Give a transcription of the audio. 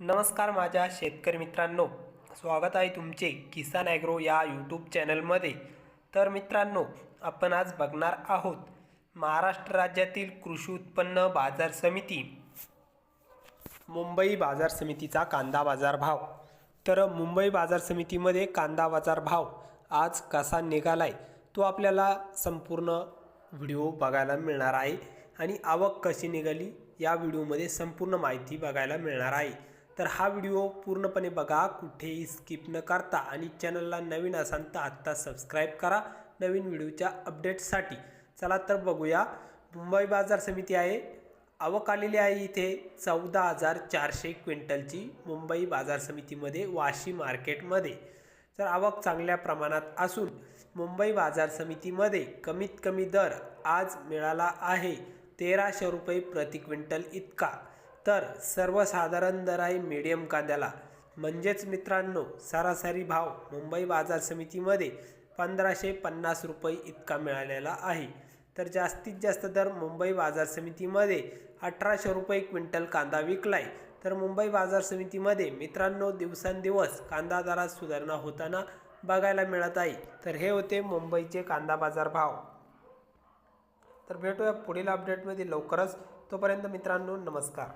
नमस्कार माझ्या शेतकरी मित्रांनो. स्वागत आहे तुमचे किसान ॲग्रो या यूट्यूब चॅनलमध्ये. तर मित्रांनो आपण आज बघणार आहोत महाराष्ट्र राज्यातील कृषी उत्पन्न बाजार समिती. मुंबई बाजार समितीचा कांदा बाजार भाव. तर मुंबई बाजार समितीमध्ये कांदा बाजार भाव आज कसा निघालाय तो आपल्याला संपूर्ण व्हिडिओ बघायला मिळणार आहे. आणि आवक कशी निघाली या व्हिडिओमध्ये संपूर्ण माहिती बघायला मिळणार आहे. तर हा व्हिडिओ पूर्णपणे बघा कुठेही स्किप न करता आणि चॅनलला नवीन असाल तर आत्ता सबस्क्राईब करा नवीन व्हिडिओच्या अपडेट्ससाठी. चला तर बघूया. मुंबई बाजार समिती आहे. आवक आलेली आहे इथे. चौदा हजार चारशे क्विंटलची मुंबई बाजार समितीमध्ये वाशी मार्केटमध्ये. तर आवक चांगल्या प्रमाणात असून मुंबई बाजार समितीमध्ये कमीत कमी दर आज मिळाला आहे. तेराशे रुपये प्रति क्विंटल इतका. तर सर्वसाधारण दर आहे मीडियम कांद्याला. म्हणजेच मित्रांनो सरासरी भाव मुंबई बाजार समितीमध्ये पंधराशे पन्नास रुपये इतका मिळालेला आहे. तर जास्तीत जास्त दर मुंबई बाजार समितीमध्ये अठराशे रुपये क्विंटल कांदा विकलाय. तर मुंबई बाजार समितीमध्ये मित्रांनो दिवसेंदिवस कांदा दरात सुधारणा होताना बघायला मिळत आहे. तर हे होते मुंबईचे कांदा बाजार भाव. तर भेटूया पुढील अपडेटमध्ये लवकरच तोपर्यंत मित्रांनो नमस्कार.